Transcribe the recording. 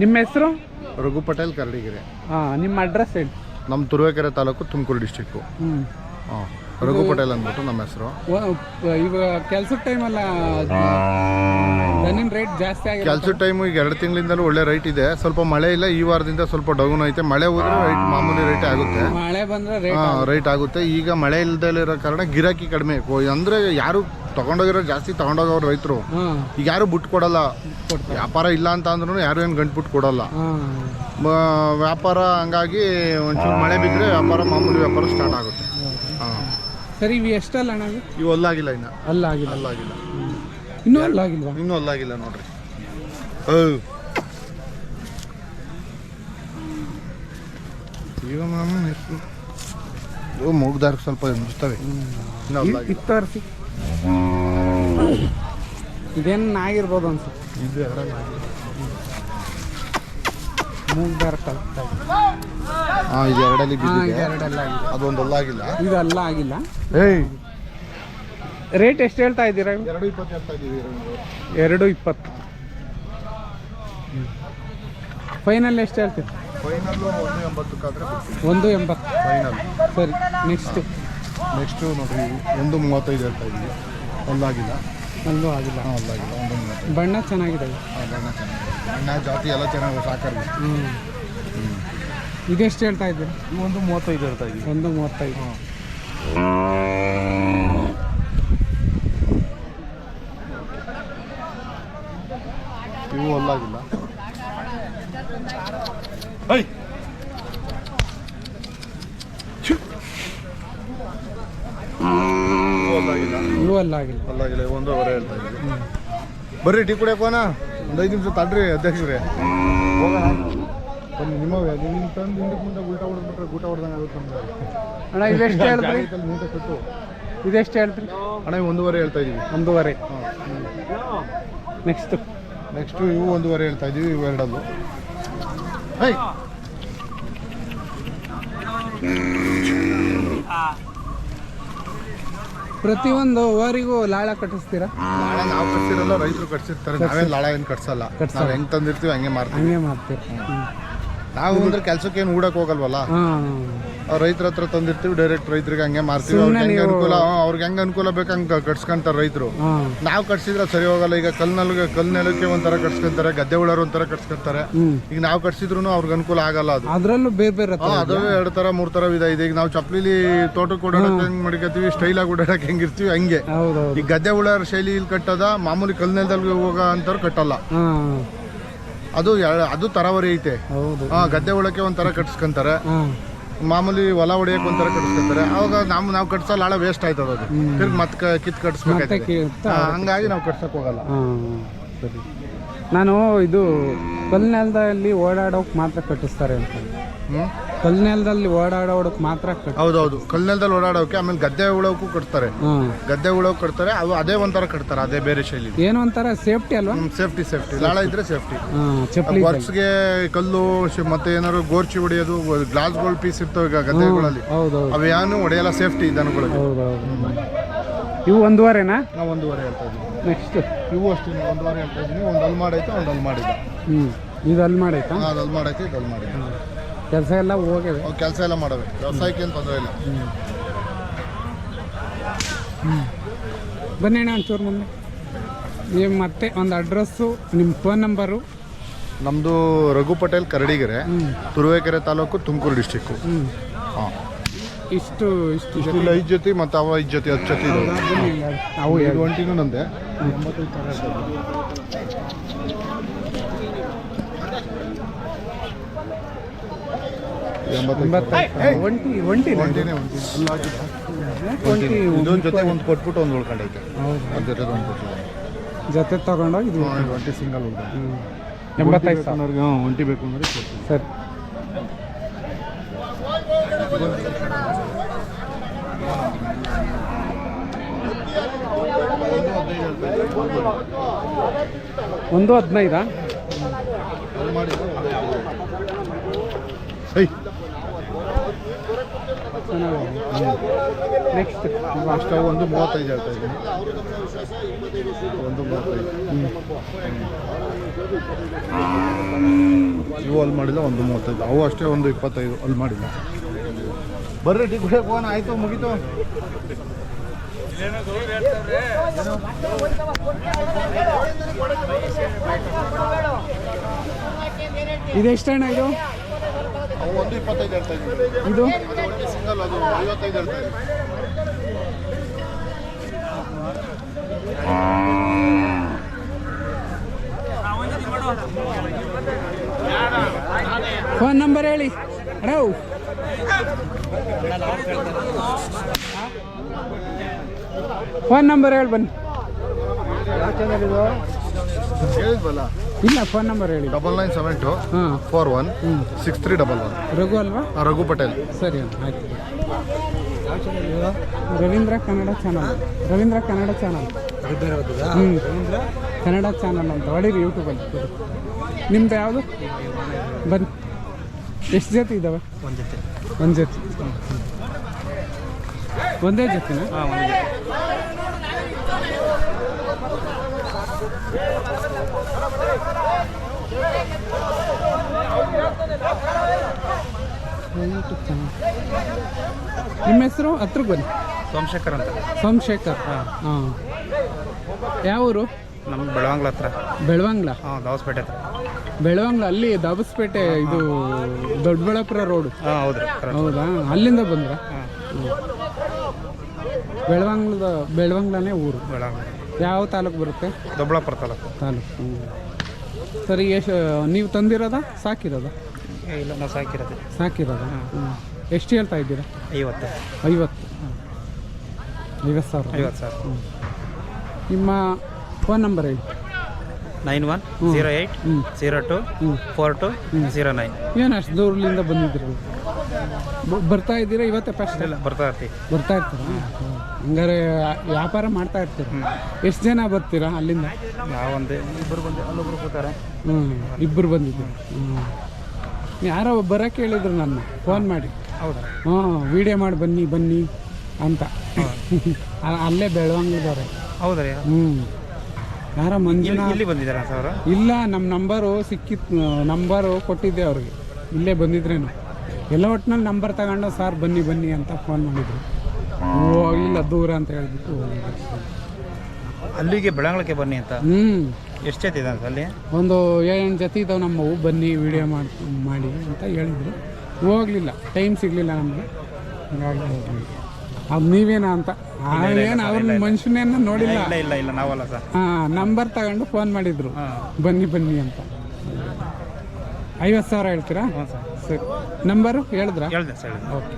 ನಿಮ್ಮ ಹೆಸರು? ರಘು ಪಟೇಲ್ ಕರಡಿಗೆರೆ. ಹಾಂ ನಿಮ್ಮ ಅಡ್ರೆಸ್ ಹೇಳಿ. ನಮ್ಮ ತುರುವೇಕೆರೆ ತಾಲೂಕು ತುಮಕೂರು ಡಿಸ್ಟಿಕ್ಕು ಹ್ಞೂ ಹಾಂ. ರಘು ಪಟೇಲ್ ಅಂದ್ಬಿಟ್ಟು ನಮ್ಮ ಹೆಸರು. ಇವಾಗ ಕೆಲ್ಸದ ಟೈಮಲ್ಲ ದನಿನ ರೇಟ್ ಜಾಸ್ತಿ ಆಗಿದೆ ಕೆಲಸದ ಟೈಮು ಈಗ ಎರಡು ತಿಂಗಳಿಂದಲೂ ಒಳ್ಳೆ ರೈಟ್ ಇದೆ. ಸ್ವಲ್ಪ ಮಳೆ ಇಲ್ಲ ಈ ವಾರದಿಂದ ಸ್ವಲ್ಪ ಡೌನ್ ಐತೆ. ಮಳೆ ಹೋದ್ರೆ ರೈಟ್ ಮಾಮೂಲಿ ರೇಟ್ ಆಗುತ್ತೆ. ಮಳೆ ಬಂದ್ರೆ ರೇಟ್ ಹಾಂ ರೈಟ್ ಆಗುತ್ತೆ. ಈಗ ಮಳೆ ಇಲ್ದಲಿರೋ ಕಾರಣ ಗಿರಾಕಿ ಕಡಿಮೆ. ಅಂದ್ರೆ ಯಾರು ತಗೊಂಡೋಗಿರೋ ಜಾಸ್ತಿ ತಗೊಂಡೋಗೋರು ರೈತರು. ಈಗ ಯಾರು ಬಿಟ್ಟು ಕೊಡಲ್ಲ. ವ್ಯಾಪಾರ ಇಲ್ಲ ಅಂತ ಅಂದ್ರೂ ಯಾರು ಏನು ಗಂಟು ಬಿಟ್ಟು ಕೊಡಲ್ಲ. ವ್ಯಾಪಾರ ಹಂಗಾಗಿ ಒಂಚೂರು ಮಳೆ ಬಿದ್ದರೆ ವ್ಯಾಪಾರ ಮಾಮೂಲಿ ವ್ಯಾಪಾರ ಸ್ಟಾರ್ಟ್ ಆಗುತ್ತೆ. ಹಾಂ. ಸರಿ ಇವು ಎಷ್ಟಲ್ಲ ಅಣ್ಣ ಇವು? ಇವು ಅಲ್ಲಾಗಿಲ್ಲ ಇನ್ನ. ಅಲ್ಲ ಆಗಿಲ್ಲ ಅಲ್ಲಾಗಿಲ್ಲ. ಇನ್ನೂ ಅಲ್ಲ ಆಗಿಲ್ವಾ ಇನ್ನೂ ಅಲ್ಲಾಗಿಲ್ಲ ನೋಡ್ರಿ. ಈಗ ಮಾಮ ಎಷ್ಟು ಮೂಗ್ದಾರ ಸ್ವಲ್ಪ ಮುಗಿಸ್ತವೆ ಇನ್ನೂ ಅಲ್ಲಾಗಿಲ್ಲ. ಇತ್ತು ತೋರಿಸಿ ಇದೇನು ಆಗಿರ್ಬೋದು ಅನ್ಸುತ್ತೆ. ಇದು ಎರಡಲ್ಲ ಮೂಗ್ದಾರ ಕಲ್ತ ಹಾಂ ಇದು ಎರಡಲ್ಲಿ ಬಿದ್ದಿದೆ. ಎರಡೆಲ್ಲ ಆಗಿದೆ ಅದೊಂದು ಅಲ್ಲಾಗಿಲ್ಲ ಇದು ಅಲ್ಲ ಆಗಿಲ್ಲ. ಏಯ್. ರೇಟ್ ಎಷ್ಟು ಹೇಳ್ತಾ ಇದ್ದೀರಾ? ಎರಡು ಇಪ್ಪತ್ತು ಹೇಳ್ತಾ ಇದ್ದೀವಿ ಎರಡು ಇಪ್ಪತ್ತು. ಫೈನಲ್ ಎಷ್ಟು ಹೇಳ್ತೀರಿ? ಫೈನಲ್ಲು ಒಂದು ಎಂಬತ್ತಕ್ಕಾದ್ರೆ ಒಂದು ಎಂಬತ್ತು. ಫೈನಲ್ ಸರಿ ನೆಕ್ಸ್ಟು ನೆಕ್ಸ್ಟು ನೋಡಿರಿ ಒಂದು ಮೂವತ್ತೈದು ಹೇಳ್ತಾ ಇದ್ದೀವಿ. ಒಂದಾಗಿಲ್ಲ. ಅಲ್ಲೂ ಆಗಿಲ್ಲ. ಬಣ್ಣ ಚೆನ್ನಾಗಿದೆ. ಹಾಂ ಬಣ್ಣ ಚೆನ್ನಾಗಿದೆ. ಬಣ್ಣ ಜಾತಿ ಎಲ್ಲ ಚೆನ್ನಾಗಿ ಸಾಕಾಗಿ ಹ್ಞೂ ಇದೆಷ್ಟು ಹೇಳ್ತಾ ಇದ್ದೀರಿ? ಇವು ಒಂದು ಮೂವತ್ತೈದು ಹೇಳ್ತಾ ಇದ್ದೀವಿ. ಒಂದು ಮೂವತ್ತೈದು. ಇವು ಅಲ್ಲಾಗಿಲ್ಲ. ಇವು ಅಲ್ಲಾಗಿಲ್ಲ? ಇವು ಅಲ್ಲ ಆಗಿಲ್ಲ ಅಲ್ಲಾಗಿಲ್ಲ ಇವು ಒಂದೂವರೆ ಹೇಳ್ತಾ ಇದ್ದೀವಿ ಬರ್ರಿ ಟೀ ಕುಡಿಯೋಕೋನ ಒಂದು ಐದು ನಿಮಿಷ ತಡ್ರಿ ಅಧ್ಯಕ್ಷರೇ. ಹೋಗೋಣ. ಬನ್ನಿ ನಿಮ್ಮವೇ ನಿಮ್ಮ ತಂದು ಹಿಂದಕ್ಕೆ ಮುಂದೆ ಊಟ ಹೊಡೆದ್ಬಿಟ್ರೆ ಊಟ ಹೊಡೆದಂಗೆ ಆಗುತ್ತೆ ನಮ್ಗೆ. ಅಣ್ಣ ಇದೆಷ್ಟು ಹೇಳ್ತೀರಿ ಜಾಗದಲ್ಲಿ ನೀಟಾಗಿ ಕಟ್ಟು ಇದೆಷ್ಟು ಹೇಳ್ತೀರಿ ಅಣ್ಣ ಇವು ಒಂದೂವರೆ ಹೇಳ್ತಾ ಇದ್ದೀವಿ ಒಂದೂವರೆ. ಹಾಂ. ನೆಕ್ಸ್ಟು ನೆಕ್ಸ್ಟು ಇವು ಒಂದೂವರೆ ಹೇಳ್ತಾ ಇದ್ದೀವಿ ಇವು ಎರಡಲ್ಲೂ. ಹೈ. ಪ್ರತಿಯೊಂದು ಓವರಿಗೂ ಲಾಳ ಕಟ್ಟಿಸ್ತೀರಾ? ಲಾಳ ನಾವು ಕಟ್ಸಿರಲ್ಲ ರೈತರು ಕಟ್ಸಿರ್ತಾರೆ ನಾವೇನು ಲಾಳ ಏನು ಕಟ್ಸಲ್ಲ. ಕಟ್ಸಲ್ಲ. ನಾವು ಹೆಂಗೆ ತಂದಿರ್ತೀವಿ ಹಂಗೆ ಮಾಡ್ತೀವಿ ಹಂಗೆ ಮಾಡ್ತೀರಿ ನಾವು ಅಂದ್ರೆ ಕೆಲ್ಸಕ್ಕೆ ಏನು ಹೂಡಕ್ ಹೋಗಲ್ವಲ್ಲ? ರೈತರ ಹತ್ರ ತಂದಿರ್ತೀವಿ ಡೈರೆಕ್ಟ್ ರೈತರಿಗೆ ಹಂಗೆ ಮಾರ್ತೀವಿ. ಅವ್ರಿಗೆ ಹೆಂಗೆ ಅನುಕೂಲ? ಅವ್ರಿಗೆ ಹೆಂಗೆ ಅನುಕೂಲ ಬೇಕು ಹಂಗೆ ಕಟ್ಸ್ಕೊಂತಾರೆ ರೈತರು. ನಾವು ಕಟ್ಸಿದ್ರೆ ಸರಿ ಹೋಗಲ್ಲ. ಈಗ ಕಲ್ನಲ್ಗೆ ಕಲ್ ನೆಲಕ್ಕೆ ಒಂಥರ ಕಟ್ಸ್ಕೊಂತಾರೆ ಗದ್ದೆ ಉಳರು ಒಂಥರ ಕಟ್ಸ್ಕೊಂತಾರೆ. ಈಗ ನಾವು ಕಟ್ಸಿದ್ರು ಅವ್ರಿಗೆ ಅನುಕೂಲ ಆಗಲ್ಲ ಅದು. ಅದರಲ್ಲೂ ಬೇರೆ ಬೇರೆ ಅದು ಎರಡು ತರ ಮೂರ್ ತರ ವಿಧ ಇದೆ. ಈಗ ನಾವು ಚಪ್ಲಿಲಿ ತೋಟಕ್ಕೆ ಓಡಾಡಕ್ ಹೆಂಗ್ ಮಡಿಕತ್ತೀವಿ? ಸ್ಟೈಲಾಗಿ ಓಡಾಡಕ್ ಹೆಂಗಿರ್ತೀವಿ ಹಂಗೆ. ಈಗ ಗದ್ದೆ ಉಳಾರ ಇಲ್ಲಿ ಕಟ್ಟದ ಮಾಮೂಲಿ ಕಲ್ನೆಲದಲ್ಲಿ ಹೋಗೋ ಅಂತವ್ರು ಕಟ್ಟಲ್ಲ. ಅದು ಅದು ತರಾವರಿ ಐತೆ. ಹೌದು. ಹಾ ಗದ್ದೆ ಒಳಕ್ಕೆ ಒಂಥರ ಕಟ್ಸ್ಕೊಂತಾರೆ. ಹಾಂ ಮಾಮೂಲಿ ಹೊಲ ಹೊಡಿಯಕ್ಕೆ ಒಂಥರ ಕಟ್ಸ್ಕೊಂತಾರೆ. ಅವಾಗ ನಮ್ ನಾವು ಕಟ್ಸಲ್ಲ ಆಳ ವೇಸ್ಟ್ ಆಯ್ತದ ಅದು. ತಿರ್ಗಿ ಮತ್ತೆ ಕ- ಕಿತ್ ಕಟ್ಸ್ಬೇಕು ಕಟ್ಸ್ಬೇಕಾಯ್ತದೆ ಹಂಗಾಗಿ ನಾವು ಕಟ್ಸಕ್ ಹೋಗಲ್ಲ. ಹಾಂ ಸರಿ. ನಾನು ಇದು ಕಲ್ನೆಲದಲ್ಲಿ ಓಡಾಡೋಕೆ ಮಾತ್ರ ಕಟ್ಟಿಸ್ತಾರೆ ಅಂತ. ಹ್ಮ್? ಕಲ್ನೆಲದಲ್ಲಿ ಓಡಾಡೋಕ್ ಮಾತ್ರ ಕಟ್ ಹೌದೌದು. ಕಲ್ನೆಲ್ದಲ್ಲಿ ಓಡಾಡೋಕೆ ಆಮೇಲೆ ಗದ್ದೆ ಉಳೋಕ್ಕೂ ಕಟ್ತಾರೆ. ಹ್ಮ್ ಗದ್ದೆ ಉಳೋಕ್ ಕಟ್ತಾರೆ. ಅದು ಅದೇ ಒಂಥರ ಕಟ್ತಾರೆ ಅದೇ ಬೇರೆ ಶೈಲಿ. ಏನೋ ಒಂಥರ ಸೇಫ್ಟಿ ಅಲ್ವಾ? Safety safety. ಲಾಳ ಇದ್ರೆ ಸೇಫ್ಟಿ. ಹಾಂ ಚಪ್ಪಲಿ ವರ್ಕ್ಸ್ಗೆ ಕಲ್ಲು ಶಿ- ಮತ್ತೆ ಏನಾದ್ರು ಗೋರ್ಚಿ ಹೊಡೆಯೋದು ಗ್ಲಾಸ್ಗಳು ಪೀಸ್ ಇರ್ತವೆ ಈಗ ಗದ್ದೆಗಳಲ್ಲಿ. ಹೌದೌದು. ಅವು ಏನು ಹೊಡೆಯಲ್ಲ ಸೇಫ್ಟಿ ದನಗಳಿಗೆ ಹೌದೌದು. ಇವು ಒಂದೂವರೆನಾ ನಾವು ಒಂದೂವರೆ ಹೇಳ್ತಾ ಇದ್ದೀವಿ. ನೆಕ್ಸ್ಟ್. ಇವು ಅಷ್ಟೇ ಒಂದೂವರೆ ಹೇಳ್ತಾ ಇದ್ದೀನಿ ಒಂದು ಅಲ್ಮಾಡ್ ಮಾಡೈತೆ ಒಂದು ಅಲ್ಮಾಡ್ ಇದೆ. ಹ್ಞೂ ಇದು ಅಲ್ಲಿ ಮಾಡೈತಾ ಅದು ಅಲ್ಲಿ ಮಾಡೈತೆ ಇದು ಅಲ್ಲಿ ಮಾಡಿಲ್ಲ ಕೆಲಸ ಎಲ್ಲ ಹೋಗಿವೆ. ಕೆಲಸ ಎಲ್ಲ ಮಾಡವೆ. ವ್ಯವಸಾಯಕ್ಕೆ ಏನು ತೊಂದರೆ ಇಲ್ಲ. ಬನ್ನಿ ಅಣ್ಣ ಒಂಚೂರು ಮುಂದೆ. ನೀವು ಮತ್ತೆ ಒಂದು ಅಡ್ರೆಸ್ಸು ನಿಮ್ಮ ಫೋನ್ ನಂಬರು ನಮ್ಮದು ರಘು ಪಟೇಲ್ ಕರಡಿಗೆರೆ ತುರುವೇಕೆರೆ ತಾಲೂಕು ತುಮಕೂರು ಡಿಸ್ಟಿಕ್ಕು ಹಾಂ. ಇಷ್ಟು ಇಷ್ಟು ಜೊತೆ. ಇಲ್ಲ ಐದು ಜೊತೆ ಮತ್ತು ಅವ ಐದು ಜೊತೆ ಹತ್ತು ಜೊತೆ ಇದಾವೆ ಬನ್ನಿ ಇಲ್ಲ, ಅವು ಎರಡು ಒಂಟಿನೂ ನಂದೆ ಎಂಬತ್ತೈದು ಸಾವಿರ ಹೇಳ್ತಾ ಇದ್ದೀನಿ. ಎಂಬತ್ತೈದು ಸಾವಿರ. ಎಂಬತ್ತೈದು ಒಂಟಿ ಒಂಟಿ ಒಂಟಿ ಇದೊಂದು ಜೊತೆ ಒಂದು ಕೊಟ್ಬಿಟ್ಟು ಒಂದು ಉಳ್ಕೊಂಡೈತೆ. ಅದ್ರ ಜೊತೆ ಒಂದು ಜೊತೆ ತಗೊಂಡೋಗಿ ಇದು ಒಂಟಿ ಸಿಂಗಲ್ ಉಳ್ಕೊಂಡು ಎಂಬತ್ತೈದು ಸಾವಿರ. ಒಂಟಿ ಬೇಕು ಸರ್ ಸರಿ. ಒಂದು ಹದಿನೈದಾ? ಚೆನ್ನಾಗಿದೆ ನೆಕ್ಸ್ಟ್ ಅಷ್ಟ ಒಂದು ಮೂವತ್ತೈದು ಹೇಳ್ತಾ ಇದ್ದೀನಿ. ಒಂದು ಮೂವತ್ತೈದು. ಇವು ಅಲ್ಲಿ ಮಾಡಿಲ್ಲ ಒಂದು ಮೂವತ್ತೈದು. ಅವು ಅಷ್ಟೇ ಒಂದು ಇಪ್ಪತ್ತೈದು ಅಲ್ಲಿ ಮಾಡಿಲ್ಲ. ಬರ್ರಿ ಡಿ ಕುಡಿಯೋಕೆ ಹೋಗೋಣ. ಆಯಿತು ಮುಗೀತು. ಇದು ಎಷ್ಟಣ್ಣ ಇದು? ಅವು ಒಂದು ಇಪ್ಪತ್ತೈದು ಹೇಳ್ತಾ ಇದು? ಸಿಂಗಲ್ ಅದು ಐವತ್ತೈದು ಹೇಳ್ತಾ ಫೋನ್ ನಂಬರ್ ಹೇಳಿ. ರೌ. ಫೋನ್ ನಂಬರ್ ಹೇಳಿ ಬನ್ನಿ. ಹೇಳಿದ್ವಲ್ಲ ಇಲ್ಲ ಫೋನ್ ನಂಬರ್ ಹೇಳಿ. ಡಬಲ್ ನೈನ್ ಸೆವೆನ್ ಟು ಹಾಂ. ಫೋರ್ ಒನ್ ಹ್ಞೂ six three double one. Raghu ಅಲ್ವಾ? ರಘು ಪಟೇಲ್. ಸರಿ ಆಯ್ತು. ರವೀಂದ್ರ ಕನ್ನಡ ಚಾನಲ್. ರವೀಂದ್ರ ಕನ್ನಡ ಚಾನಲ್. ಹ್ಞೂ ಕನ್ನಡ ಚಾನಲ್ ಅಂತ ಹೊಡೀರಿ ಯೂಟ್ಯೂಬಲ್ಲಿ ನಿಮ್ದು ಯಾವುದು? ಬನ್ನಿ. ಎಷ್ಟು ಜೊತೆ ಇದ್ದಾವೆ ಒಂದು ಜೊತೆ. ಒಂದು ಜೊತೆ. ಒಂದೇ ಜೊತೆನಾ? ಹಾಂ ಒಂದು ಜೊತೆ. ನಿಮ್ಮ ಹೆಸರು? ಹತ್ರಕ್ಕೆ ಬನ್ನಿ. ಸೋಮಶೇಖರ್ ಅಂತ. ಸೋಮಶೇಖರ್ ಹಾಂ ಹಾಂ. ಯಾವ ಊರು? ನಮ್ಮ ಬೆಳವಂಗ್ಲ ಹತ್ರ. ಬೆಳವಂಗ್ಲ? ಹಾಂ ದಾವಸ್ಪೇಟೆ ಹತ್ರ. ಬೆಳವಂಗ್ಲ ಅಲ್ಲಿ ದಾಬಸ್ಪೇಟೆ ಇದು ದೊಡ್ಡಬಳ್ಳಾಪುರ ರೋಡು. ಹಾಂ ಹೌದು ಹೌದಾ? ಅಲ್ಲಿಂದ ಬಂದ್ರ? ಬೆಳವಂಗ್ಲದ ಬೆಳವಂಗ್ಲನೇ ಊರು. ಬೆಳವಂಗ್ಲ. ಯಾವ ತಾಲೂಕು ಬರುತ್ತೆ? ದೊಡ್ಡಬಳ್ಳಾಪುರ ತಾಲೂಕು. ತಾಲೂಕು. ಸರಿ ಎಷ್ಟು ನೀವು ತಂದಿರೋದ? ಸಾಕಿರೋದ? ಇಲ್ಲ ನಾವು ಸಾಕಿರೋದು. ಸಾಕಿರೋದಾ? ಹ್ಞೂ ಎಷ್ಟು ಹೇಳ್ತಾ ಇದ್ದೀರಾ? ಐವತ್ತು. ಐವತ್ತು. ಐವತ್ತು ಸಾವಿರ. ಐವತ್ತು ಸಾವಿರ. ನಿಮ್ಮ ಫೋನ್ ನಂಬರ್ ಹೇಳಿ. ನೈನ್ ಒನ್ ಜೀರೋ ಏಯ್ಟ್ ಹ್ಞೂ ಜೀರೋ ಟು ಹ್ಞೂ ಫೋರ್ ಟು ಜೀರೋ ನೈನ್. ಏನು ಅಷ್ಟು ದೂರದಿಂದ ಬಂದಿದ್ದೀರಲ್ಲ? ಬರ್ತಾ ಇದ್ದೀರಾ? ಇವತ್ತೇ ಫಸ್ಟ್ ಇಲ್ಲ ಬರ್ತಾ ಇರ್ತೀವಿ. ಬರ್ತಾ ಇರ್ತೀರಾ? ಹಂಗಾರೆ ವ್ಯಾಪಾರ ಮಾಡ್ತಾ ಇರ್ತೀರ? ಎಷ್ಟು ಜನ ಬರ್ತೀರಾ ಅಲ್ಲಿಂದ? ನಾವೊಂದೇ ಇಬ್ಬರು ಬಂದು ಅಲ್ಲೊಬ್ರು ಕೂತಾರೆ. ಹ್ಞೂ ಇಬ್ಬರು ಬಂದಿದ್ದೀರಿ? ಹ್ಞೂ ಯಾರೋ ಬರೋಕ್ಕೆ ಹೇಳಿದ್ರು ನನ್ನ ಫೋನ್ ಮಾಡಿ. ಹೌದಾ? ಹ್ಞೂ ವಿಡಿಯೋ ಮಾಡಿ ಬನ್ನಿ ಬನ್ನಿ ಅಂತ. ಅಲ್ಲೇ ಬೆಳವಂಗಿದ್ದಾರೆ ಹೌದಾ ರೀ ಹ್ಞೂ ಯಾರೋ ಮಂಜುನಾ ಇಲ್ಲಿ ಬಂದಿದ್ದಾರಾ ಸರ್ ಇಲ್ಲ ನಮ್ಮ ನಂಬರು ಸಿಕ್ಕಿತ್ತು ನಂಬರು ಕೊಟ್ಟಿದ್ದೆ ಅವ್ರಿಗೆ. ಇಲ್ಲೇ ಬಂದಿದ್ರೇನು? ಎಲ್ಲ ಒಟ್ಟಿನಲ್ಲಿ ನಂಬರ್ ತಗೊಂಡು ಸರ್ ಬನ್ನಿ ಬನ್ನಿ ಅಂತ ಫೋನ್ ಮಾಡಿದ್ರು. ಹೋಗಲಿಲ್ಲ ದೂರ ಅಂತ ಹೇಳ್ಬಿಟ್ಟು ಅಲ್ಲಿಗೆ ಬೆಳಂಗಳಕ್ಕೆ ಬನ್ನಿ ಅಂತ? ಹ್ಞೂ ಎಷ್ಟು ಜೊತೆ ಇದೆ ಅಂತ ಅಲ್ಲಿ? ಒಂದು ಏಳೆಂಟು ಜೊತೆ ಇದ್ದಾವೆ ನಮ್ಮವು ಬನ್ನಿ ವಿಡಿಯೋ ಮಾಡಿ ಮಾಡಿ ಅಂತ ಹೇಳಿದ್ರು. ಹೋಗ್ಲಿಲ್ಲ ಟೈಮ್ ಸಿಗಲಿಲ್ಲ ನಮಗೆ. ಹಾಗಾಗಿ ಹೋಗ್ಲಿಲ್ಲ. ಅದು ನೀವೇನಾ ಅಂತ? ಏನು ಅವ್ರ ಮನುಷ್ಯನೇನ ನೋಡಿಲ್ಲ. ಇಲ್ಲ ಇಲ್ಲ ಇಲ್ಲ ನಾವಲ್ಲ ಸರ್. ಹಾಂ ನಂಬರ್ ತಗೊಂಡು ಫೋನ್ ಮಾಡಿದ್ರು. ಬನ್ನಿ ಬನ್ನಿ ಅಂತ. ಐವತ್ತು ಸಾವಿರ ಹೇಳ್ತೀರಾ? ಸರ್. ನಂಬರು ಹೇಳಿದ್ರಾ? ಹೇಳ್ದೆ ಸರ್. ಓಕೆ